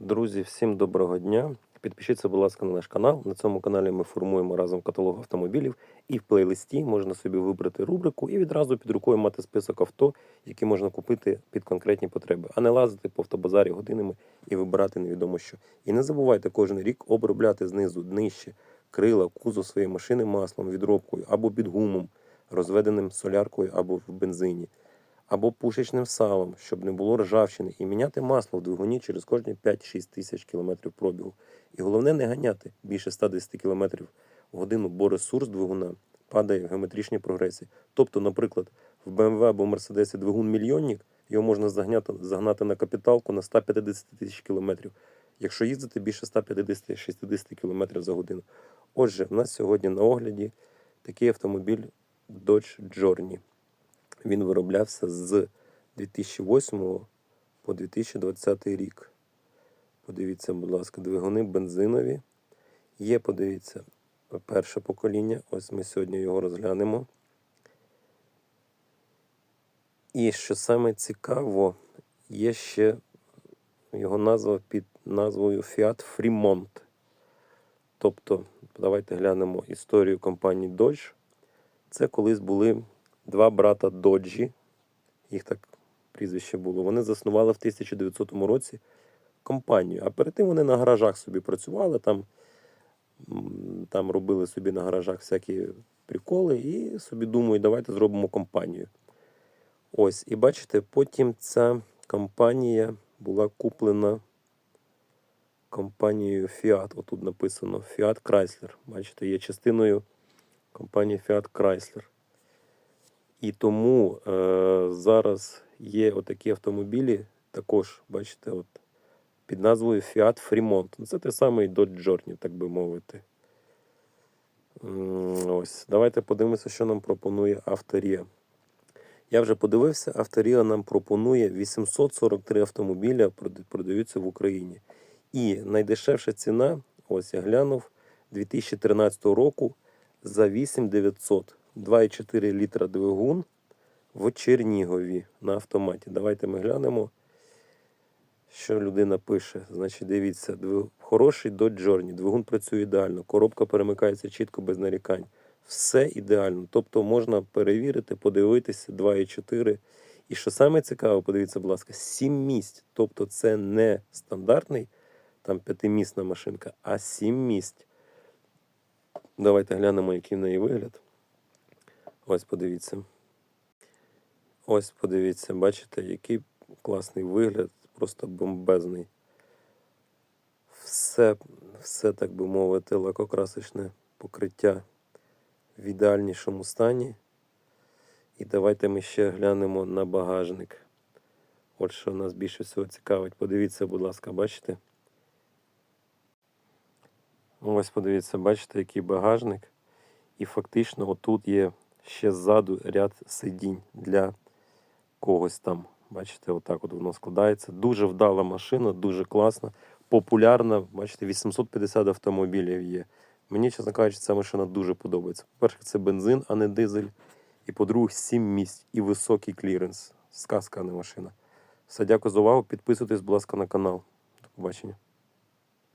Друзі, всім доброго дня. Підпишіться, будь ласка, на наш канал. На цьому каналі ми формуємо разом каталог автомобілів, і в плейлисті можна собі вибрати рубрику і відразу під рукою мати список авто, які можна купити під конкретні потреби, а не лазити по автобазарі годинами і вибирати невідомо що. І не забувайте кожен рік обробляти знизу днище, крила, кузов своєї машини маслом, відробкою або під гумом, розведеним соляркою або в бензині або пушечним салом, щоб не було ржавчини, і міняти масло в двигуні через кожні 5-6 тисяч кілометрів пробігу. І головне не ганяти більше 110 кілометрів в годину, бо ресурс двигуна падає в геометричній прогресії. Тобто, наприклад, в BMW або Mercedes двигун мільйонник, його можна загняти, загнати на капіталку на 150 тисяч кілометрів, якщо їздити більше 150-60 кілометрів за годину. Отже, в нас сьогодні на огляді такий автомобіль Dodge Journey. Він вироблявся з 2008 по 2020 рік. Подивіться, будь ласка, двигуни бензинові. Є, подивіться, перше покоління. Ось ми сьогодні його розглянемо. І що саме цікаво, є ще його назва під назвою Fiat Fremont. Тобто, давайте глянемо історію компанії Dodge. Це колись були два брата Доджі, їх так прізвище було. Вони заснували в 1900 році компанію. А перед тим вони на гаражах собі працювали, там, там робили собі на гаражах всякі приколи і собі думають, давайте зробимо компанію. Ось, і бачите, потім ця компанія була куплена компанією Fiat. Отут написано Fiat Chrysler. Бачите, є частиною компанії Fiat Chrysler. І тому е, зараз є отакі автомобілі, також, бачите, от, під назвою Fiat Fremont. Ну, Це той самий Dodge Journey, так би мовити. Ось, давайте подивимося, що нам пропонує Авторія. Я вже подивився, Авторія нам пропонує 843 автомобіля продаються в Україні. І найдешевша ціна, ось я глянув, 2013 року за 8900. 2,4 літра двигун в Чернігові на автоматі. Давайте ми глянемо, що людина пише. Значить, дивіться, хороший Dodge Journey, двигун працює ідеально, коробка перемикається чітко без нарікань. Все ідеально. Тобто можна перевірити, подивитися 2,4. І що саме цікаве, подивіться, будь ласка, 7 місць. Тобто це не стандартний там п'ятимісна машинка, а 7 місць. Давайте глянемо, який в неї вигляд. Ось подивіться. Ось подивіться, бачите, який класний вигляд, просто бомбезний. Все, все, так би мовити, лакокрасочне покриття в ідеальнішому стані. І давайте ми ще глянемо на багажник. От що нас більше всього цікавить. Подивіться, будь ласка, бачите? Ось подивіться, бачите, який багажник. І фактично отут є ще ззаду ряд сидінь для когось там. Бачите, отак от воно складається. Дуже вдала машина, дуже класна, популярна. Бачите, 850 автомобілів є. Мені, чесно кажучи, ця машина дуже подобається. По-перше, це бензин, а не дизель. І по-друге, 7 місць і високий кліренс. Сказка, а не машина. Все, дякую за увагу. Підписуйтесь, будь ласка, на канал. До побачення.